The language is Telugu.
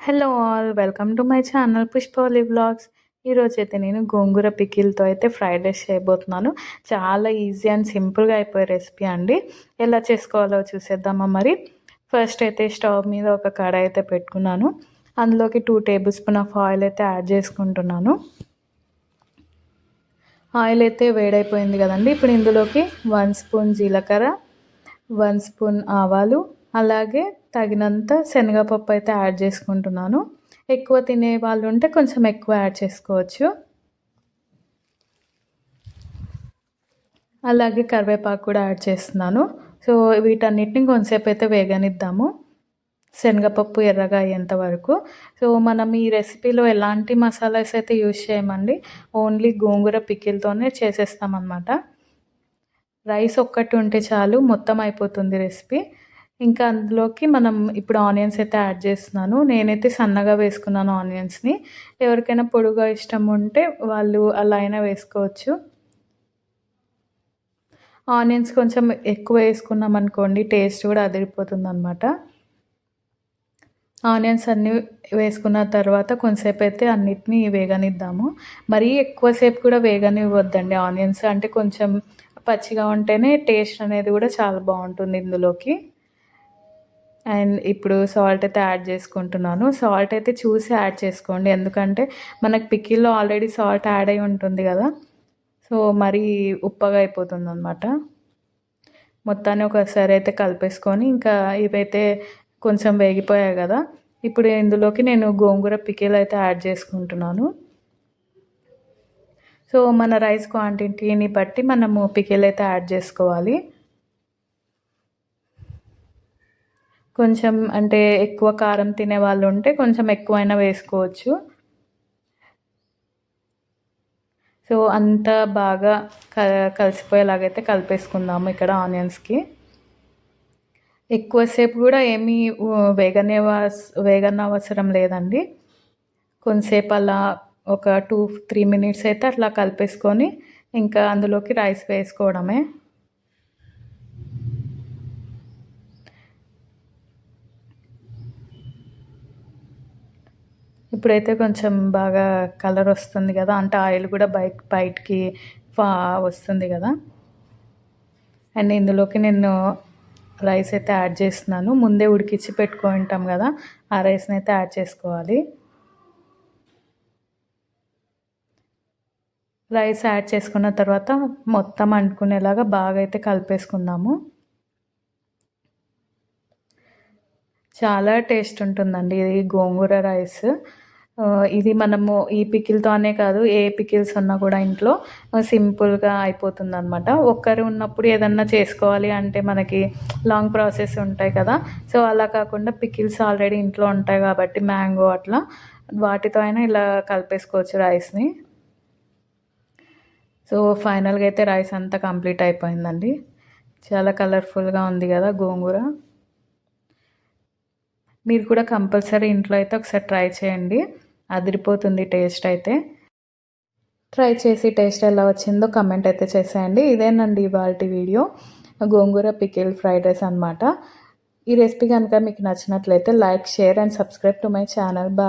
Hello all welcome to my channel Pushpavalli blogs ఈరోజు అయితే నేను గోంగూర పికిల్తో అయితే ఫ్రైడ్ రైస్ చేయబోతున్నాను. చాలా ఈజీ అండ్ సింపుల్గా అయిపోయే రెసిపీ అండి. ఎలా చేసుకోవాలో చూసేద్దామా మరి? ఫస్ట్ అయితే స్టవ్ మీద ఒక కడాయి అయితే పెట్టుకున్నాను. అందులోకి two tablespoon of oil అయితే యాడ్ చేసుకుంటున్నాను. ఆయిల్ అయితే వేడైపోయింది కదండి. ఇప్పుడు ఇందులోకి వన్ స్పూన్ జీలకర్ర వన్ స్పూన్ ఆవాలు అలాగే తగినంత శనగపప్పు అయితే యాడ్ చేసుకుంటున్నాను. ఎక్కువ తినే వాళ్ళు ఉంటే కొంచెం ఎక్కువ యాడ్ చేసుకోవచ్చు. అలాగే కరివేపాకు కూడా యాడ్ చేస్తున్నాను. సో వీటన్నిటిని కొంతసేపు అయితే వేగనిద్దాము. శనగపప్పు ఎర్రగా అయ్యేంత వరకు. సో మనం ఈ రెసిపీలో ఎలాంటి మసాలాస్ అయితే యూజ్ చేయమండి? ఓన్లీ గోంగూర పికిల్తోనే చేసేస్తామన్నమాట. రైస్ ఒక్కటి ఉంటే చాలు మొత్తం అయిపోతుంది రెసిపీ. ఇంకా అందులోకి మనం ఇప్పుడు ఆనియన్స్ అయితే యాడ్ చేస్తున్నాను. నేనైతే సన్నగా వేసుకున్నాను ఆనియన్స్ని. ఎవరికైనా పొడుగా ఇష్టం ఉంటే వాళ్ళు అలా అయినా వేసుకోవచ్చు. ఆనియన్స్ కొంచెం ఎక్కువ వేసుకున్నాం అనుకోండి టేస్ట్ కూడా అదిరిపోతుంది అనమాట ఆనియన్స్ అన్నీ వేసుకున్న తర్వాత కొంతసేపు అయితే అన్నిటినీ వేగనిద్దాము. మరీ ఎక్కువసేపు కూడా వేగనివ్వద్దండి ఆనియన్స్. అంటే కొంచెం పచ్చిగా ఉంటేనే టేస్ట్ అనేది కూడా చాలా బాగుంటుంది ఇందులోకి. అండ్ ఇప్పుడు సాల్ట్ అయితే యాడ్ చేసుకుంటున్నాను. సాల్ట్ అయితే చూసి యాడ్ చేసుకోండి. ఎందుకంటే మనకు పికిల్లో ఆల్రెడీ సాల్ట్ యాడ్ అయి ఉంటుంది కదా. సో మరీ ఉప్పగా అయిపోతుంది అనమాట మొత్తాన్ని ఒకసారి అయితే కలిపేసుకొని ఇంకా ఇవైతే కొంచెం వేగిపోయాయి కదా. ఇప్పుడు ఇందులోకి నేను గోంగూర పికిల్ అయితే యాడ్ చేసుకుంటున్నాను. సో మన రైస్ క్వాంటిటీని బట్టి మనము పికిల్ అయితే యాడ్ చేసుకోవాలి. కొంచెం అంటే ఎక్కువ కారం తినే వాళ్ళు ఉంటే కొంచెం ఎక్కువైనా వేసుకోవచ్చు. సో అంత బాగా క కలిసిపోయేలాగైతే కలిపేసుకుందాము ఇక్కడ ఆనియన్స్కి. ఎక్కువసేపు కూడా ఏమీ వేగనే వేగన అవసరం లేదండి. కొంతసేపు అలా ఒక టూ త్రీ మినిట్స్ అయితే అట్లా కలిపేసుకొని ఇంకా అందులోకి రైస్ వేసుకోవడమే. ఇప్పుడైతే కొంచెం బాగా కలర్ వస్తుంది కదా అంటే ఆయిల్ కూడా బయట బయటికి ఫా వస్తుంది కదా. అండ్ ఇందులోకి నేను రైస్ అయితే యాడ్ చేస్తున్నాను. ముందే ఉడికించి పెట్టుకుంటాం కదా ఆ రైస్ని అయితే యాడ్ చేసుకోవాలి. రైస్ యాడ్ చేసుకున్న తర్వాత మొత్తం అంటుకునేలాగా బాగా అయితే కలిపేసుకుందాము. చాలా టేస్ట్ ఉంటుందండి ఇది గోంగూర రైస్. ఇది మనము ఈ పికిల్తోనే కాదు ఏ పికిల్స్ ఉన్నా కూడా ఇంట్లో సింపుల్గా అయిపోతుంది అనమాట ఒక్కరు ఉన్నప్పుడు ఏదన్నా చేసుకోవాలి అంటే మనకి లాంగ్ ప్రాసెస్ ఉంటాయి కదా. సో అలా కాకుండా పికిల్స్ ఆల్రెడీ ఇంట్లో ఉంటాయి కాబట్టి మ్యాంగో అట్లా వాటితో అయినా ఇలా కలిపేసుకోవచ్చు రైస్ని. సో ఫైనల్గా అయితే రైస్ అంతా కంప్లీట్ అయిపోయిందండి. చాలా కలర్ఫుల్గా ఉంది కదా గోంగూర. మీరు కూడా కంపల్సరీ ఇంట్లో అయితే ఒకసారి ట్రై చేయండి. అదిరిపోతుంది టేస్ట్ అయితే. ట్రై చేసి టేస్ట్ ఎలా వచ్చిందో కమెంట్ అయితే చేసేయండి. ఇదేనండి ఇవాళ వీడియో. గోంగూర పికిల్ ఫ్రైడ్ రైస్ అనమాట ఈ రెసిపీ కనుక మీకు నచ్చినట్లయితే like share and subscribe to my channel. Bye.